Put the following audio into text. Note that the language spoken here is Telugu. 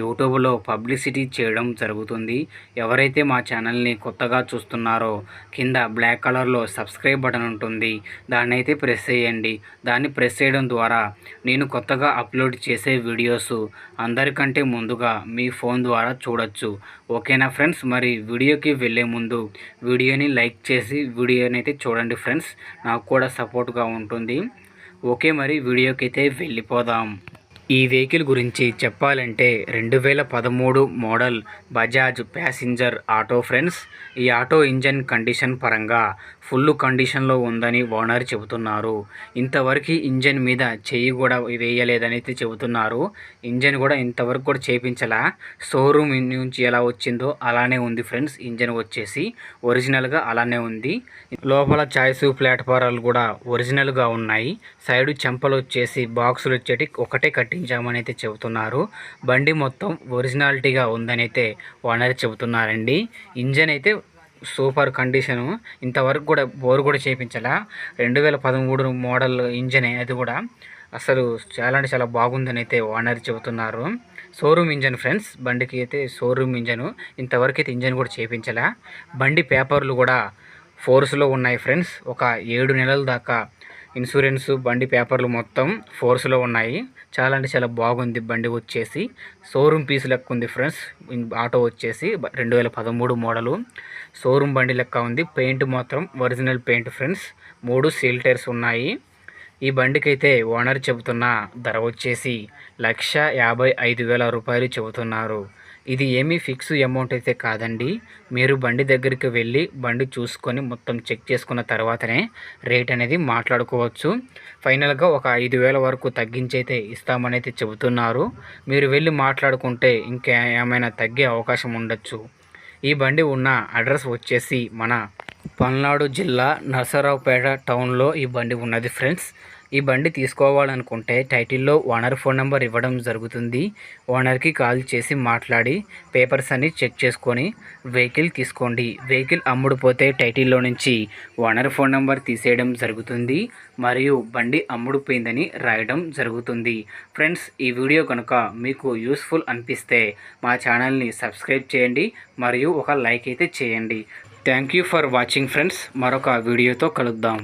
యూట్యూబ్లో పబ్లిసిటీ చేయడం జరుగుతుంది. ఎవరైతే మా ఛానల్ని కొత్తగా చూస్తున్నారో కింద బ్లాక్ కలర్లో సబ్స్క్రైబ్ బటన్ ఉంటుంది. దాన్ని అయితే ప్రెస్ చేయండి. దాన్ని ప్రెస్ చేయడం ద్వారా నేను కొత్తగా అప్లోడ్ చేసే వీడియోస్ అందరికంటే ముందుగా మీ ఫోన్ ద్వారా చూడొచ్చు. ఓకేనా ఫ్రెండ్స్? మరి వీడియోకి వెళ్ళే ముందు వీడియోని లైక్ చేసి వీడియోని అయితే చూడండి ఫ్రెండ్స్. నాకు కూడా సపోర్ట్గా ఉంటుంది. ఓకే మరి వీడియోకి అయితే వెళ్ళిపోదాం. ఈ వెహికల్ గురించి చెప్పాలంటే రెండు వేల పదమూడు model Bajaj passenger auto friends. ఈ ఆటో ఇంజన్ కండిషన్ పరంగా ఫుల్ కండిషన్లో ఉందని ఓనర్ చెబుతున్నారు. ఇంతవరకు ఇంజన్ మీద చెయ్యి కూడా వేయలేదని చెబుతున్నారు. ఇంజన్ కూడా ఇంతవరకు కూడా చేపించలా. షోరూమ్ నుంచి ఎలా వచ్చిందో అలానే ఉంది ఫ్రెండ్స్. ఇంజన్ వచ్చేసి ఒరిజినల్గా అలానే ఉంది. లోపల చాయిస్ ప్లాట్ఫారాలు కూడా ఒరిజినల్గా ఉన్నాయి. సైడ్ చెంపలు వచ్చేసి బాక్సులు వచ్చేటి ఒకటే కట్టించామని అయితే చెబుతున్నారు. బండి మొత్తం ఒరిజినాలిటీగా ఉందని అయితే ఓనర్ చెబుతున్నారండి. ఇంజన్ అయితే సూపర్ కండిషను. ఇంతవరకు కూడా బోర్ కూడా చేయించాల రెండు వేల పదమూడు మోడల్ ఇంజనే అది కూడా. అసలు చాలా అంటే చాలా బాగుందని అయితే ఓనర్ చెబుతున్నారు. షోరూమ్ ఇంజన్ ఫ్రెండ్స్ బండికి అయితే షోరూమ్ ఇంజను. ఇంతవరకు అయితే ఇంజన్ కూడా చేయించాల బండి పేపర్లు కూడా ఫోర్స్లో ఉన్నాయి ఫ్రెండ్స్. ఒక ఏడు నెలల దాకా ఇన్సూరెన్స్ బండి పేపర్లు మొత్తం ఫోర్స్లో ఉన్నాయి. చాలా అంటే చాలా బాగుంది బండి వచ్చేసి. షోరూమ్ పీస్ లెక్క ఉంది ఫ్రెండ్స్. ఆటో వచ్చేసి రెండు వేల పదమూడు మోడలు. షోరూమ్ బండి లెక్క ఉంది. పెయింట్ మాత్రం ఒరిజినల్ పెయింట్ ఫ్రెండ్స్. మూడు సీల్ టైర్స్ ఉన్నాయి. ఈ బండికి అయితే ఓనర్ చెబుతున్న ధర వచ్చేసి లక్ష యాభై ఐదు వేల రూపాయలు చెబుతున్నారు. ఇది ఏమీ ఫిక్స్ అమౌంట్ అయితే కాదండి. మీరు బండి దగ్గరికి వెళ్ళి బండి చూసుకొని మొత్తం చెక్ చేసుకున్న తర్వాతనే రేట్ అనేది మాట్లాడుకోవచ్చు. ఫైనల్గా ఒక ఐదు వేల వరకు తగ్గించైతే ఇస్తామనైతే చెబుతున్నారు. మీరు వెళ్ళి మాట్లాడుకుంటే ఇంకా ఏమైనా తగ్గే అవకాశం ఉండొచ్చు. ఈ బండి ఉన్న అడ్రస్ వచ్చేసి మన పల్నాడు జిల్లా నరసరావుపేట టౌన్లో ఈ బండి ఉన్నది ఫ్రెండ్స్. ఈ బండి తీసుకోవాలనుకుంటే టైటిల్లో ఓనర్ ఫోన్ నెంబర్ ఇవ్వడం జరుగుతుంది. ఓనర్కి కాల్ చేసి మాట్లాడి పేపర్స్ అన్ని చెక్ చేసుకొని వెహికల్ తీసుకోండి. వెహికల్ అమ్ముడుపోతే టైటిల్లో నుంచి ఓనర్ ఫోన్ నెంబర్ తీసేయడం జరుగుతుంది. మరియు బండి అమ్ముడుపోయిందని రాయడం జరుగుతుంది. ఫ్రెండ్స్ ఈ వీడియో కనుక మీకు యూస్ఫుల్ అనిపిస్తే మా ఛానల్ని సబ్స్క్రైబ్ చేయండి. మరియు ఒక లైక్ అయితే చేయండి. Thank you for watching friends. మరొక వీడియోతో కలుద్దాం.